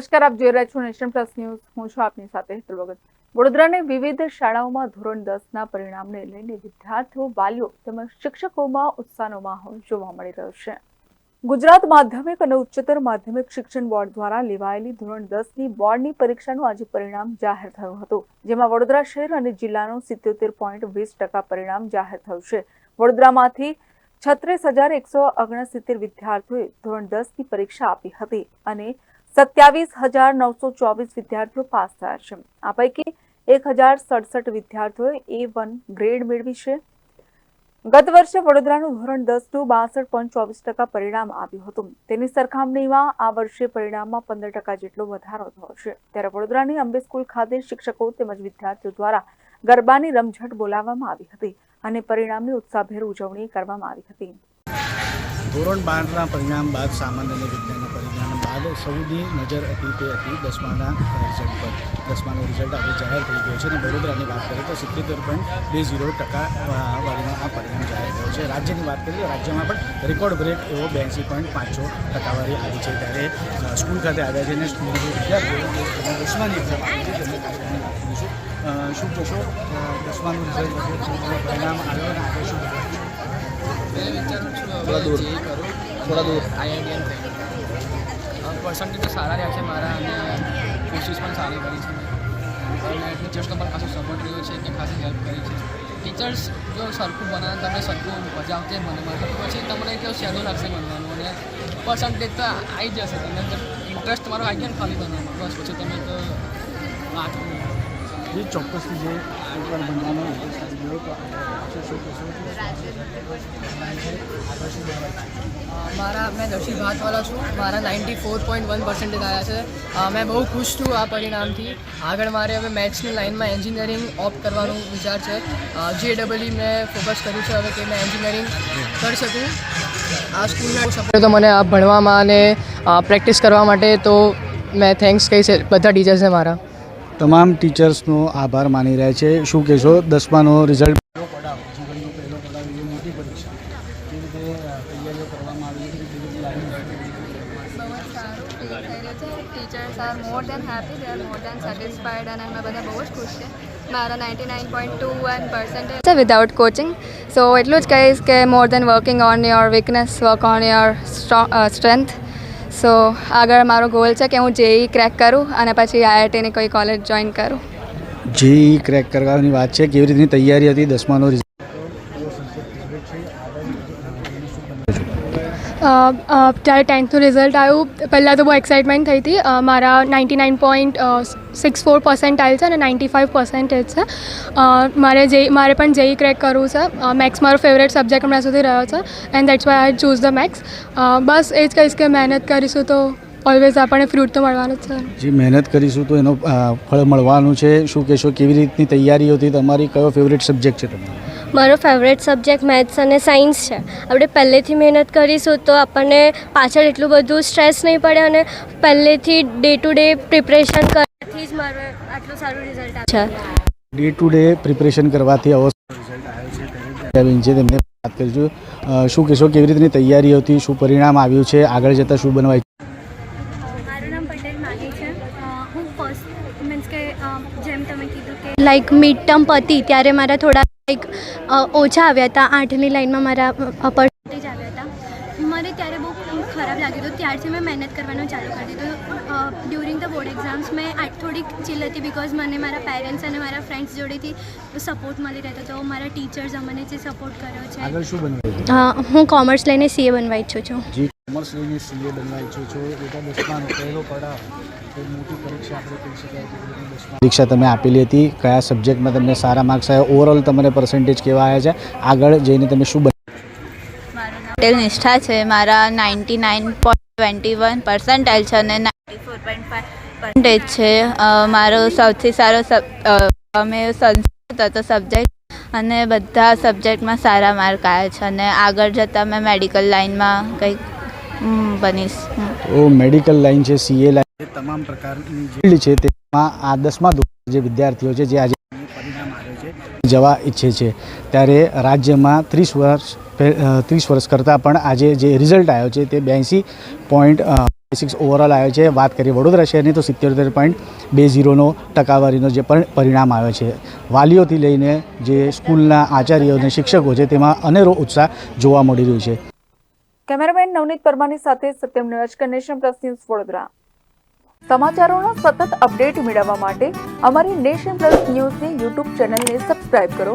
નમસ્કાર, આપ જોઈ રહ્યા છો નેશન પ્લસ ન્યૂઝ. હું છું આપની સાથે હેતલ ભગત. વડોદરાની વિવિધ શાળાઓમાં ધોરણ દસના પરિણામને લઈને વિદ્યાર્થીઓ, વાલીઓ તેમજ શિક્ષકોમાં ઉત્સાહનો માહોલ જોવા મળી રહ્યો છે. ગુજરાત માધ્યમિક અને ઉચ્ચતર માધ્યમિક શિક્ષણ બોર્ડ દ્વારા લેવાયેલી ધોરણ દસની બોર્ડની પરીક્ષાનું આજે પરિણામ જાહેર થયું હતું, જેમાં વડોદરા શહેર અને જિલ્લાનું સિત્યોતેર પોઈન્ટ વીસ ટકા પરિણામ જાહેર થયું છે. વડોદરામાંથી છત્રીસ હજાર એકસો ઓગણસિત્તેર વિદ્યાર્થીઓએ ધોરણ દસની પરીક્ષા આપી હતી અને સત્યાવીસ હજાર નવસો ચોવીસ વિદ્યાર્થીઓ પાસ થયા છે. આ પૈકી એક હજાર સડસઠ વિદ્યાર્થીઓએ એ વન ગ્રેડ મેળવી છે. ગત વર્ષે વડોદરાનું ધોરણ દસનું બાસઠ પોઈન્ટ ચોવીસ ટકા પરિણામ આવ્યું હતું. તેની સરખામણીમાં આ વર્ષે પરિણામમાં પંદર ટકા જેટલો વધારો થયો છે. ત્યારે વડોદરાની અંબે સ્કૂલ ખાતે શિક્ષકો તેમજ વિદ્યાર્થીઓ દ્વારા ગરબાની રમઝટ બોલાવવામાં આવી હતી અને પરિણામની ઉત્સાહભેર ઉજવણી કરવામાં આવી હતી. ધોરણ બારના પરિણામ બાદ સામાન્ય બાદ સૌની નજર હતી તે હતી દસમાના રિઝલ્ટ પર. દસમાનું રિઝલ્ટ આજે જાહેર થઈ ગયું છે અને વડોદરાની વાત કરીએ તો સિત્તેર પોઈન્ટ બે ઝીરો ટકા વાળીનો આ પરિણામ જાહેર થયો છે. રાજ્યની વાત કરીએ રાજ્યમાં પણ રેકોર્ડ બ્રેક એવો બ્યાસી પોઈન્ટ પાંચસો ટકાવારી આવી છે. ત્યારે સ્કૂલ ખાતે આવ્યા છે અને સ્કૂલના વિદ્યાર્થીઓ દસમાની એક્ઝામ આવી છે. તેમને અ, શું કહેશો? દસમાનું રિઝલ્ટ પરિણામ આવ્યો અને આગળ શું થોડા દૂર. થોડા દૂર. આઈઆઈટીએમ થઈ પર્સન્ટેજ તો સારા રહ્યા છે મારા અને કોશિશ પણ સારી કરી છે. અને ટીચર્સનો પણ ખાસો સપોર્ટ રહ્યો છે કે ખાસી હેલ્પ કરી છે. ટીચર્સ જો સરખું બનાવે તમે સરખું મજા આવતી મને તો પછી તમને કેવું સહેલું લાગશે બનવાનું? અને પર્સન્ટેજ તો આવી જશે. તમને ઇન્ટરેસ્ટ તમારો આવી ગયો ને ખાલી બનવાનું બસ પછી તમે તો વાંચવું જે ચોક્કસથી જે ઉપર બનવાનો મારા, મેં દર્શી ભાતવાલા છું. મારા ninety four point one percentage આવ્યા છે. મેં બહુ ખુશ છું આ પરિણામથી. આગળ મારે હવે મેથ્સની લાઇનમાં એન્જિનિયરિંગ ઓપ્ટ કરવાનું વિચાર છે. જે ડબલઈ મેં ફોકસ કર્યું છે હવે કે મેં એન્જિનિયરિંગ કરી શકું. આ સ્કૂલના સપોર્ટ તો મને આ ભણવામાં અને પ્રેક્ટિસ કરવા માટે તો મેં થેન્ક્સ છે બધા ટીચર્સને મારા. તમામ ટીચર્સનો આભાર માની રહ્યા છે. શું કહેશો? દસમાનો result teachers are more than happy they are more than satisfied અને અમે બધા બહુ જ ખુશ છે. મારા ninety nine point two one percentage છે વિધાઉટ કોચિંગ સો એટલું જ કહીશ કે more than working on your weakness work on your strength so આગળ મારો ગોલ છે કે હું જેઈ ક્રેક કરું અને પછી આઈઆઈટીની કોઈ કોલેજ જોઈન કરું. જેઈ ક્રેક કરવાની વાત છે, કેવી રીતની તૈયારી હતી દસમાનો જ્યારે ટેન્થનું રિઝલ્ટ આવ્યું. પહેલાં તો બહુ એક્સાઇટમેન્ટ થઈ હતી. મારા ninety nine point six four percentile છે અને નાઇન્ટી ફાઇવ પર્સન્ટેજ છે મારે જે, મારે પણ જેઈ ક્રેક કરવું છે. મેથ્સ મારો ફેવરેટ સબ્જેક્ટ હમણાં સુધી રહ્યો છે. And that's why I choose the maths બસ એ જ કહીશ કે મહેનત કરીશું તો ઓલવેઝ આપણને ફ્રૂટ તો મળવાનું જ છે. જે મહેનત કરીશું તો એનો ફળ મળવાનું છે. શું કહેશો? કેવી રીતની તૈયારી હતી? તમારી કયો ફેવરેટ સબ્જેક્ટ છે તમારો મારો ફેવરેટ સબ્જેક્ટ મેથ્સ અને સાયન્સ છે. આપણે પહેલેથી મહેનત કરીશું તો આપણને પાછળ એટલું બધું સ્ટ્રેસ નહીં પડે અને પહેલેથી ડે ટુ ડે પ્રિપરેશન કરવાથી જ મારો આટલું સારું રિઝલ્ટ આવે છે. ડે ટુ ડે પ્રિપરેશન કરવાથી આવો રિઝલ્ટ આવ્યો છે. તેમને વાત કરીશું શું કહેશો? કેવી રીતની તૈયારી હતી? શું પરિણામ આવ્યું છે? આગળ જતાં શું બનવાય? મારું નામ પટેલ માની છે. હું ફર્સ્ટ મીન્સ કે જેમ તમે કીધું કે લાઈક મિડ ટર્મ પતી ત્યારે મારા થોડા લાઈક ઓછા આવ્યા હતા. આઠની લાઈનમાં મારા પર્સન્ટેજ આવ્યા હતા. મને ત્યારે બહુ ખરાબ લાગ્યું હતું. ત્યારથી મેં મહેનત કરવાનું ચાલુ કરી દીધું. ડ્યુરિંગ ધ બોર્ડ એક્ઝામ્સ મેં થોડીક ચીલ હતી બિકોઝ મને મારા પેરેન્ટ્સ અને મારા ફ્રેન્ડ્સ જોડેથી સપોર્ટ મળી રહેતો હતો. મારા ટીચર્સ અમને જે સપોર્ટ કર્યો છે. આગળ શું બનવા હું કોમર્સ લઈને સીએ બનવા ઈચ્છું છું કોમર્સ લઈને સીએ બનવા ઈચ્છું છું બેટા દસમાનો પહેલો પડાવ. પરીક્ષા તમે આપેલી હતી. કયા સબ્જેક્ટમાં તમને સારા માર્ક્સ આવ્યા? ઓવરઓલ તમને પર્સન્ટેજ કેવા આવ્યા છે? આગળ જઈને તમે શું પટેલ નિષ્ઠા છે. મારા ninety nine point twenty one percentile છે અને નાઇન્ટી ફોર પોઈન્ટ પર્સન્ટેજ છે. મારો સૌથી સારો અમે સંસ્કૃત હતો સબ્જેક્ટ અને બધા સબ્જેક્ટમાં સારા માર્ક આવ્યા છે અને આગળ જતાં મેં મેડિકલ લાઇનમાં કંઈક બનીશ. હમ. મેડિકલ લાઇન છે સીએ લાઇન તમામ પ્રકારની ફિલ્ડ છે તેમાં આ દસમા જે વિદ્યાર્થીઓ છે જે આજે પરિણામ આવ્યો છે. જવા ઈચ્છે છે. ત્યારે રાજ્યમાં ત્રીસ વર્ષ ત્રીસ વર્ષ કરતાં પણ આજે જે રિઝલ્ટ આવ્યો છે તે બ્યાસી પોઈન્ટ સિક્સ ઓવરઓલ આવ્યો છે. વાત કરીએ વડોદરા શહેરની તો સિત્યોતેર પોઈન્ટ બે ઝીરોનો ટકાવારીનો જે પણ પરિણામ આવ્યો છે. વાલીઓથી લઈને જે સ્કૂલના આચાર્યો અને શિક્ષકો છે તેમાં અનેરો ઉત્સાહ જોવા મળી રહ્યો છે. કેમેરામેન નવનીત પરમાની સાથે Satyam news Nation Plus news Vadodara. સમાચારોના સતત અપડેટ મેળવવા માટે અમારી નેશન પ્લસ ન્યૂઝની યુટ્યુબ ચેનલને સબસ્ક્રાઇબ કરો.